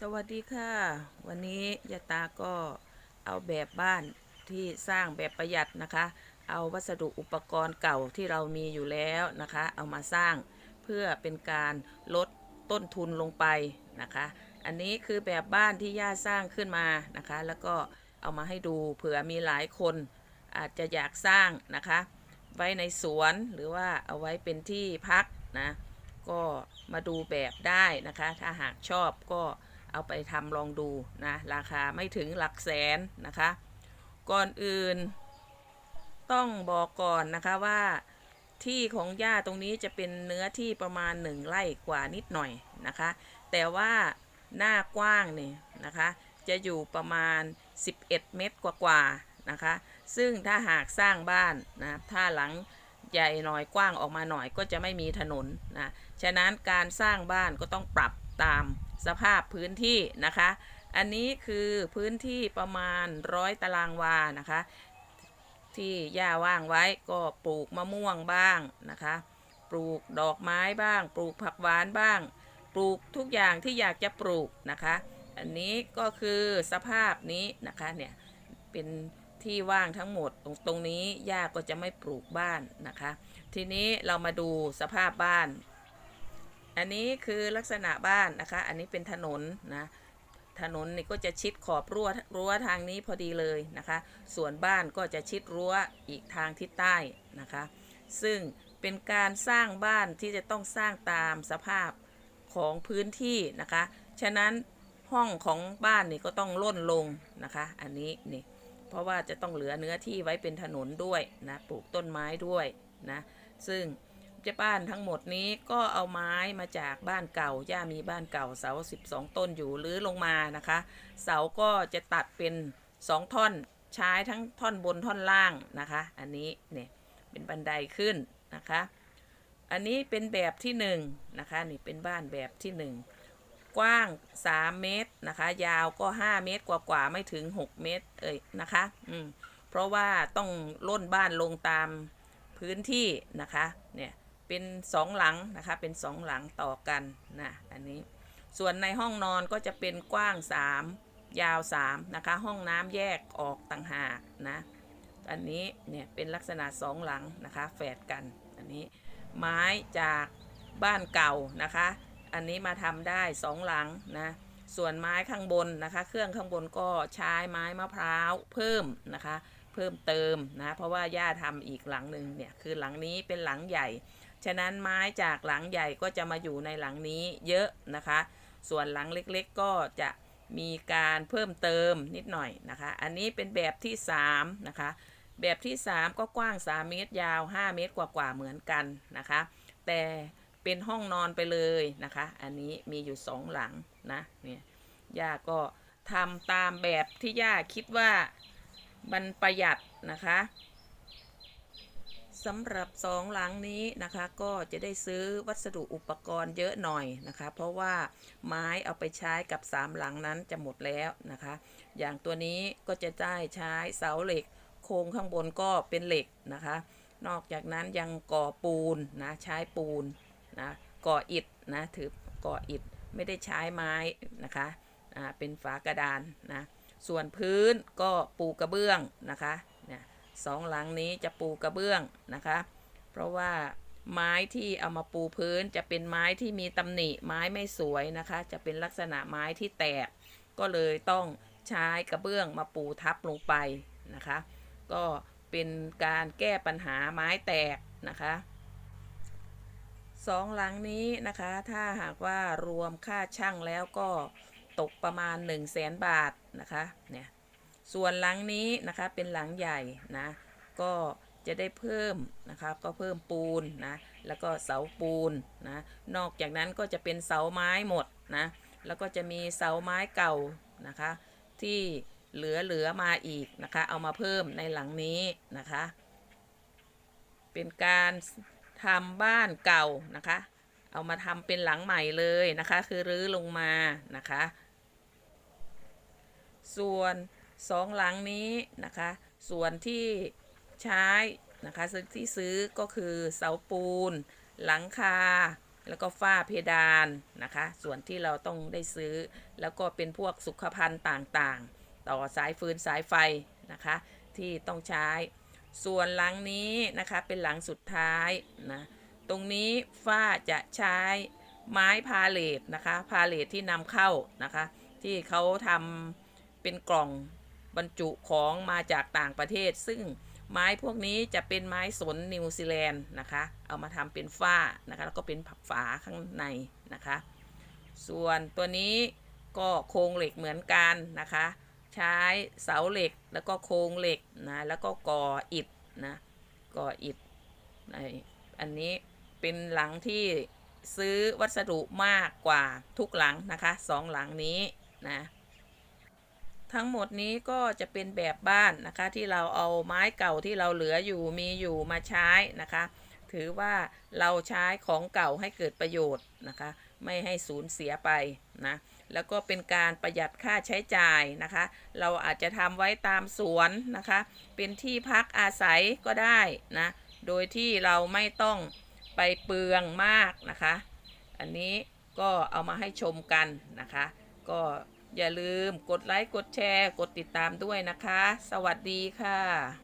สวัสดีค่ะ วันนี้ยาตาก็เอาแบบบ้านที่สร้างแบบประหยัดนะคะ เอาวัสดุอุปกรณ์เก่าที่เรามีอยู่แล้วนะคะ เอามาสร้างเพื่อเป็นการลดต้นทุนลงไปนะคะ อันนี้คือแบบบ้านที่ย่าสร้างขึ้นมานะคะ แล้วก็เอามาให้ดูเผื่อมีหลายคนอาจจะอยากสร้างนะคะ ไว้ในสวนหรือว่าเอาไว้เป็นที่พักนะก็มาดูแบบได้นะคะ ถ้าหากชอบก็ เอาไปทำลองดูนะราคาไม่ถึงหลักแสนนะคะ ก่อนอื่น ต้องบอกก่อนนะคะว่าที่ของย่าตรงนี้จะเป็นเนื้อที่ประมาณหนึ่งไร่กว่านิดหน่อยนะคะ แต่ว่าหน้ากว้างเนี่ยนะคะ จะอยู่ประมาณ 11 เมตรกว่าๆนะคะ ซึ่งถ้าหากสร้างบ้านนะถ้าหลังใหญ่หน่อยกว้างออกมาหน่อยก็จะไม่มีถนนนะ ฉะนั้นการสร้างบ้านก็ต้องปรับตาม สภาพพื้นที่นะคะ อันนี้คือพื้นที่ประมาณร้อยตารางวานะคะ ที่ย่าว่างไว้ก็ปลูกมะม่วงบ้างนะคะ ปลูกดอกไม้บ้าง ปลูกผักหวานบ้าง ปลูกทุกอย่างที่อยากจะปลูกนะคะ อันนี้ก็คือสภาพนี้นะคะเนี่ยเป็นที่ว่างทั้งหมดตรงตรงนี้ย่าก็จะไม่ปลูกบ้านนะคะ ทีนี้เรามาดูสภาพบ้าน อันนี้คือลักษณะบ้านนะคะ อันนี้เป็นถนนนะถนนนี่ก็จะชิดขอบรั้วรั้วทางนี้พอดีเลยนะคะ ส่วนบ้านก็จะชิดรั้วอีกทางทิศใต้นะคะ ซึ่งเป็นการสร้างบ้านที่จะต้องสร้างตามสภาพของพื้นที่นะคะ ฉะนั้นห้องของบ้านนี่ก็ต้องล่นลงนะคะ อันนี้นี่เพราะว่าจะต้องเหลือเนื้อที่ไว้เป็นถนนด้วยนะ ปลูกต้นไม้ด้วยนะ ซึ่ง เจ้าบ้านทั้งหมดนี้ก็เอาไม้มาจากบ้านเก่า ย่ามีบ้านเก่าเสา 12 ต้นอยู่หรือลงมานะคะ เสาก็จะตัดเป็น 2 ท่อนใช้ทั้งท่อนบนท่อนล่างนะคะ อันนี้เนี่ยเป็นบันไดขึ้นนะคะ อันนี้เป็นแบบที่1นงนะคะนี่เป็นบ้านแบบที่ 1 กว้าง 3 เมตรนะคะ ยาวก็ 5 เมตรกว่าๆไม่ถึง 6 เมตรเอ่ยนะคะอืมเพราะว่าต้องล่นบ้านลงตามพื้นที่นะคะเนี่ย เป็นสองหลังนะคะเป็นสองหลังต่อกันนะอันนี้ส่วนในห้องนอนก็จะเป็นกว้าง 3 ยาว3นะคะห้องน้ำแยกออกต่างหากนะอันนี้เนี่ยเป็นลักษณะสองหลังนะคะแฝดกันอันนี้ไม้จากบ้านเก่านะคะ อันนี้มาทำได้สองหลังนะส่วนไม้ข้างบนนะคะ เครื่องข้างบนก็ใช้ไม้มะพร้าวเพิ่มนะคะ เพิ่มเติมนะเพราะว่าย่าทำอีกหลังหนึ่งเนี่ยคือหลังนี้เป็นหลังใหญ่ ฉะนั้นไม้จากหลังใหญ่ก็จะมาอยู่ในหลังนี้เยอะนะคะ ส่วนหลังเล็กๆก็จะมีการเพิ่มเติมนิดหน่อยนะคะ อันนี้เป็นแบบที่3นะคะ แบบที่ 3 ก็กว้าง 3 เมตรยาว 5 เมตรกว่าๆเหมือนกันนะคะ แต่เป็นห้องนอนไปเลยนะคะ อันนี้มีอยู่ 2 หลังนะเนี่ยย่าก็ทำตามแบบที่ย่าคิดว่ามันประหยัดนะคะ สำหรับสองหลังนี้นะคะก็จะได้ซื้อวัสดุอุปกรณ์เยอะหน่อยนะคะ เพราะว่าไม้เอาไปใช้กับสามหลังนั้นจะหมดแล้วนะคะ อย่างตัวนี้ก็จะได้ใช้เสาเหล็ก โครงข้างบนก็เป็นเหล็กนะคะ นอกจากนั้นยังก่อปูนนะใช้ปูนนะก่ออิฐนะถือก่ออิฐไม่ได้ใช้ไม้นะคะอ่าเป็นฝากระดานนะส่วนพื้นก็ปูกระเบื้องนะคะ สองหลังนี้จะปูกระเบื้องนะคะ เพราะว่าไม้ที่เอามาปูพื้นจะเป็นไม้ที่มีตำหนิไม้ไม่สวยนะคะ จะเป็นลักษณะไม้ที่แตก ก็เลยต้องใช้กระเบื้องมาปูทับลงไปนะคะ ก็เป็นการแก้ปัญหาไม้แตกนะคะสองหลังนี้นะคะ ถ้าหากว่ารวมค่าช่างแล้วก็ตกประมาณ 1 0 0 0 0แสนบาทนะคะเนี่ย ส่วนหลังนี้นะคะเป็นหลังใหญ่นะก็จะได้เพิ่มนะคะก็เพิ่มปูนนะแล้วก็เสาปูนนะนอกจากนั้นก็จะเป็นเสาไม้หมดนะแล้วก็จะมีเสาไม้เก่านะคะที่เหลือเหลือมาอีกนะคะเอามาเพิ่มในหลังนี้นะคะเป็นการทำบ้านเก่านะคะเอามาทำเป็นหลังใหม่เลยนะคะคือรื้อลงมานะคะส่วน สองหลังนี้นะคะ ส่วนที่ใช้นะคะที่ซื้อก็คือเสาปูน หลังคา แล้วก็ฝ้าเพดานนะคะ ส่วนที่เราต้องได้ซื้อ แล้วก็เป็นพวกสุขภัณฑ์ต่างๆ ต่อสายฟืนสายไฟนะคะ ที่ต้องใช้ ส่วนหลังนี้นะคะเป็นหลังสุดท้ายนะตรงนี้ฝ้าจะใช้ไม้พาเลทนะคะ พาเลทที่นำเข้านะคะ ที่เขาทำเป็นกล่อง บรรจุของมาจากต่างประเทศ ซึ่งไม้พวกนี้จะเป็นไม้สนนิวซีแลนด์นะคะ เอามาทำเป็นฝ้านะคะ แล้วก็เป็นผับฝาข้างในนะคะ ส่วนตัวนี้ก็โครงเหล็กเหมือนกันนะคะ ใช้เสาเหล็กแล้วก็โครงเหล็กนะแล้วก็ก่ออิฐนะก่ออิฐในอันนี้เป็นหลังที่ซื้อวัสดุมากกว่าทุกหลังนะคะสองหลังนี้นะ ทั้งหมดนี้ก็จะเป็นแบบบ้านนะคะ ที่เราเอาไม้เก่าที่เราเหลืออยู่มีอยู่มาใช้นะคะ ถือว่าเราใช้ของเก่าให้เกิดประโยชน์นะคะ ไม่ให้สูญเสียไปนะแล้วก็เป็นการประหยัดค่าใช้จ่ายนะคะ เราอาจจะทำไว้ตามสวนนะคะ เป็นที่พักอาศัยก็ได้นะ โดยที่เราไม่ต้องไปเปลืองมากนะคะ อันนี้ก็เอามาให้ชมกันนะคะ ก็ อย่าลืมกดไลค์ กดแชร์ กดติดตามด้วยนะคะ สวัสดีค่ะ